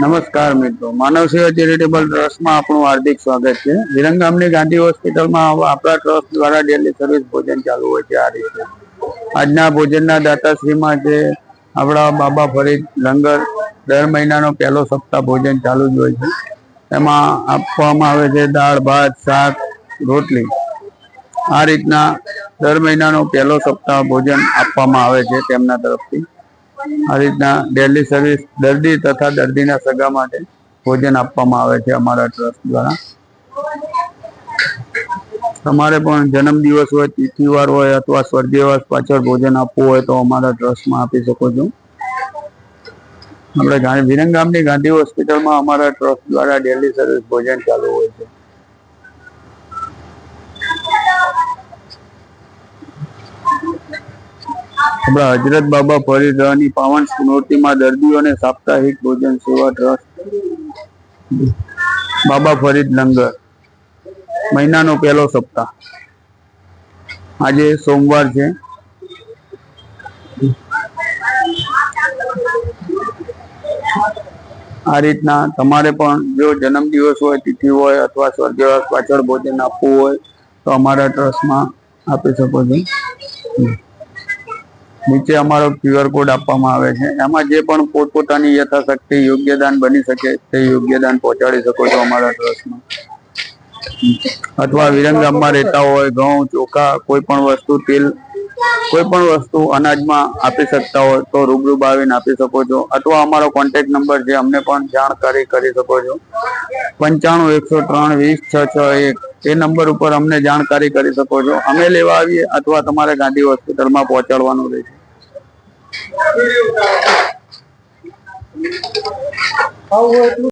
નમસ્કાર મિત્રો. માનવ સેવા ચેરિટેબલ ટ્રસ્ટમાં આપણું હાર્દિક સ્વાગત છે. વિરંગામની ગાંધી હોસ્પિટલમાં આપણા ટ્રસ્ટ દ્વારા ડેલી સર્વિસ ભોજન ચાલુ હોય છે આ રીતે. આજના ભોજનના દાતાશ્રીમાં જે આપણા બાબા ફરીદ લંગર દર મહિનાનો પહેલો સપ્તાહ ભોજન ચાલુ જ હોય છે. એમાં આપવામાં આવે છે દાળ, ભાત, શાક, રોટલી. આ રીતના દર મહિનાનો પહેલો સપ્તાહ ભોજન આપવામાં આવે છે તેમના તરફથી. આ રીતના ડેલી સર્વિસ દર્દી તથા દર્દીના સગા માટે ભોજન આપવામાં આવે છે અમારા ટ્રસ્ટ દ્વારા. તમારે પણ જન્મદિવસ હોય, તિથિવાર હોય અથવા સ્વર્ગીયવાસ પાછળ ભોજન આપવું હોય તો અમારા ટ્રસ્ટમાં આપી શકો છો. આપણે વિરંગામની ગાંધી હોસ્પિટલમાં અમારા ટ્રસ્ટ દ્વારા ડેલી સર્વિસ ભોજન ચાલુ હોય છે આપણા હજરત બાબા ફરીદાની પાવન સ્મૃતિમાં દર્દીઓને સાપ્તાહિક ભોજન સેવા ટ્રસ્ટ બાબા ફરીદ લંગર. મહિનાનો પહેલો સપ્તાહ. આજે સોમવાર છે. આ રીતના તમારે પણ જો જન્મદિવસ હોય, તિથિ હોય અથવા સ્વર્ગવાસ પાછળ ભોજન આપવું હોય, તો અમારા ટ્રસ્ટમાં આપી શકો છો. નીચે અમારો ક્યુઆર કોડ આપવામાં આવે છે. એમાં જે પણ પોતપોતાની યથાશક્તિ યોગ્ય દાન બની શકે તે યોગ્ય દાન પહોંચાડી શકો છો અમારા ટ્રસ્ટમાં. અથવા વિરંગામમાં રહેતા હોય, ઘઉં, ચોખા, કોઈ પણ વસ્તુ, તેલ, કોઈ પણ વસ્તુ અનાજમાં આપી શકતા હોય, તો રૂબરૂ આવીને આપી શકો છો. અથવા અમારો કોન્ટેક્ટ નંબર છે અમને પણ જાણકારી કરી શકો છો. પંચાણું, એકસો ત્રણ, વીસ, છ છ, એક. એ નંબર ઉપર અમને જાણકારી કરી શકો છો. અમે લેવા આવીએ અથવા તમારે ગાંધી હોસ્પિટલમાં પહોંચાડવાનું રહેશે. આવું એટલું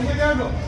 Thank you.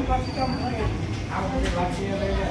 não vai ficar mãe. Ah, vai